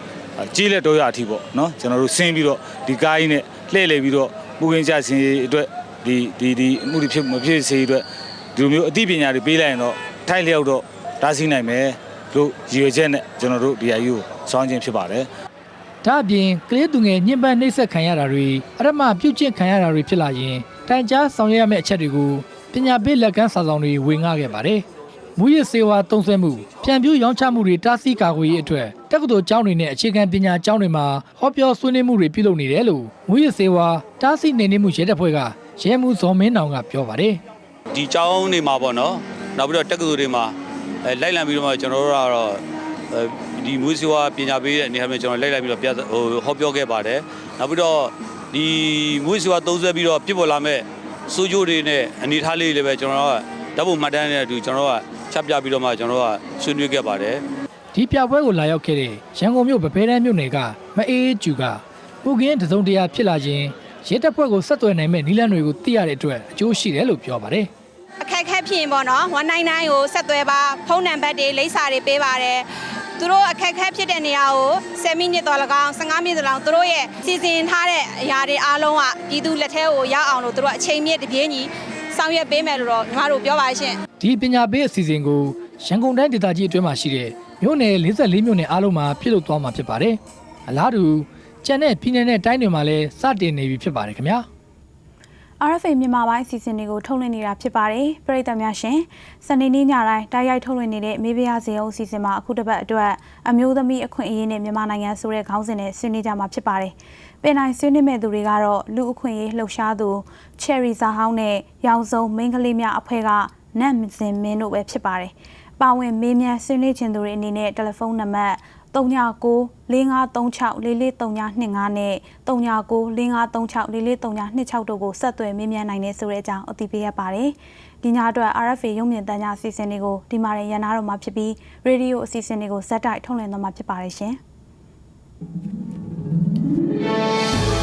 ကြီးလက်တော့ရအထိပေါ့နော်ကျွန်တော်တို့ဆင်းပြီးတော့ဒီကားကြီးနဲ့လှည့်လည်ပြီးတော့မှုကင်းကြဆင်းရေးအတွက် ဒီဒီဒီအမှုတွေဖြစ်မဖြစ်စေအတွက်ဒီလိုမျိုးအသိပညာတွေပေးလိုက်ရင်တော့ထိုက်လျောက်တော့တားဆီးနိုင်မယ်လို့ရည်ရွယ်ချက်နဲ့ကျွန်တော်တို့ဒီအယူကိုစောင်းခြင်းဖြစ်ပါတယ်။ဒါအပြင်ကလေးသူငယ်ညှဉ်းပန်းနှိပ်စက်ခံရတာတွေအရမပြုတ်ကျင့်ခံရတာတွေဖြစ်လာရင်တိုင်ကြားဆောင်ရွက်ရမယ့်အချက်တွေကိုပညာပေးလက်ကမ်းစာဆောင်တွေဝေငှခဲ့ပါတယ်။မူရစ်စေဝါတုံးဆွဲမှုပြန်ပြူရောင်းချမှုတွေတားဆီးကာကွယ်ရေးအတွက်တက္ကသိုလ်ကျောင်းတွေနဲ့အခြေခံပညာကျောင်းတွေမှာဟောပြောဆွေးနွေးမှုတွေပြုလုပ်နေတယ်လို့မူရစ်စေဝါတားဆီးနေနေမှုရဲတပ်ဖွဲ့က ရဲမှုဇော်မင်းတောင်ကပြောပါတယ်။ဒီကျောင်းတွေမှာပေါ့နော်နောက်ပြီးတော့တက္ကသိုလ်တွေမှာအဲလိုက်လံပြီးတော့မှကျွန်တော်တို့ကတော့အဲဒီမွေးစွာပညာပေးတဲ့အနေနဲ့ကျွန်တော်လိုက်လံပြီးတော့ပြဟိုဟောပြောခဲ့ပါတယ်နောက်ပြီးတော့ဒီမွေးစွာသုံးဆွဲပြီးတော့ပြစ်ပေါ်လာမဲ့စိုးကျိုးတွေနဲ့အနေထားလေးတွေလည်းပဲကျွန်တော်တို့ကဓာတ်ပုံမှတ်တမ်းနဲ့အတူကျွန်တော်တို့ကချက်ပြပြီးတော့မှကျွန်တော်တို့ကဆွေးနွေးခဲ့ပါတယ်ဒီပြပွဲကိုလာရောက်ခဲ့တဲ့ရန်ကုန်မြို့ဗဖဲတန်းမြို့နယ်ကမအေးအေးကျူကပူကင်းတစုံတရာဖြစ်လာခြင်း ရဲတပ်ဖွဲ့ကိုဆက်သွယ်နိုင်မဲ့နီလန်းတွေကိုသိရတဲ့အတွက်အကျိုးရှိတယ်လို့ပြောပါတယ်အခက်အခဲဖြစ်ရင်ပေါ့နော်199ကိုဆက်သွယ်ပါဖုန်းနံပါတ်တွေလိပ်စာတွေပေးပါတယ်သူတို့အခက်အခဲဖြစ်တဲ့နေရာကို10မိနစ်တော်၎င်း15မိနစ်တော်သူတို့ရဲ့စီစဉ်ထားတဲ့အရာတွေအားလုံးကပြည်သူလက်ထဲကိုရောက်အောင်လို့သူတို့အချိန်မြင့်တပြေးညီဆောင်ရွက်ပေးမယ်လို့တော့ညီမတို့ပြောပါရှင်ဒီပညာပေးအစီအစဉ်ကိုရန်ကုန်တိုင်းဒေသကြီးအတွင်းမှာရှိတဲ့မြို့နယ်44မြို့နယ်အားလုံးမှာပြုလုပ်သွားမှာဖြစ်ပါတယ်အလားတူ ကျန်တဲ့ပြည်နယ်နဲ့တိုင်းတွေမှာလည်းစတင်နေပြီဖြစ်ပါတယ်ခင်ဗျာ RFA မြန်မာပိုင်းအစီအစဉ်တွေကိုထုတ်လွှင့်နေတာဖြစ်ပါတယ်ပရိသတ်များရှင်စနေနေ့ညတိုင်းတိုက်ရိုက်ထုတ်လွှင့်နေတဲ့မေးပြရစီအောင်အစီအစဉ်မှာအခုတစ်ပတ်အတွက်အမျိုးသမီးအခွင့်အရေးနဲ့မြန်မာနိုင်ငံဆိုတဲ့ခေါင်းစဉ်နဲ့ဆွေးနွေးကြမှာဖြစ်ပါတယ်ပင်နိုင်ဆွေးနွေးမဲ့သူတွေကတော့လူအခွင့်အရေးလှုပ်ရှားသူ Cherry ဇာဟောင်းနဲ့ရောင်စုံမိန်းကလေးများအဖွဲ့ကနတ်မစင်မင်းတို့ပဲဖြစ်ပါတယ်ပါဝင်မေးမြန်းဆွေးနွေးခြင်းသူတွေအနေနဲ့တယ်လီဖုန်းနံပါတ် 39 4536 4439နဲ့39 4536 4439တို့ကိုဆက်သွယ်မေးမြန်းနိုင်တဲ့ဆိုတဲ့အကြောင်းအသိပေးရပါတယ်။ဒီညအတွက် RFA ရုံမြင့်တန်းကြားအစီအစဉ်တွေကိုဒီမှာရန်နာတော်မှာဖြစ်ပြီးရေဒီယိုအစီအစဉ်တွေကိုဇက်တိုက်ထုတ်လွှင့်သွားမှာဖြစ်ပါတယ်ရှင်။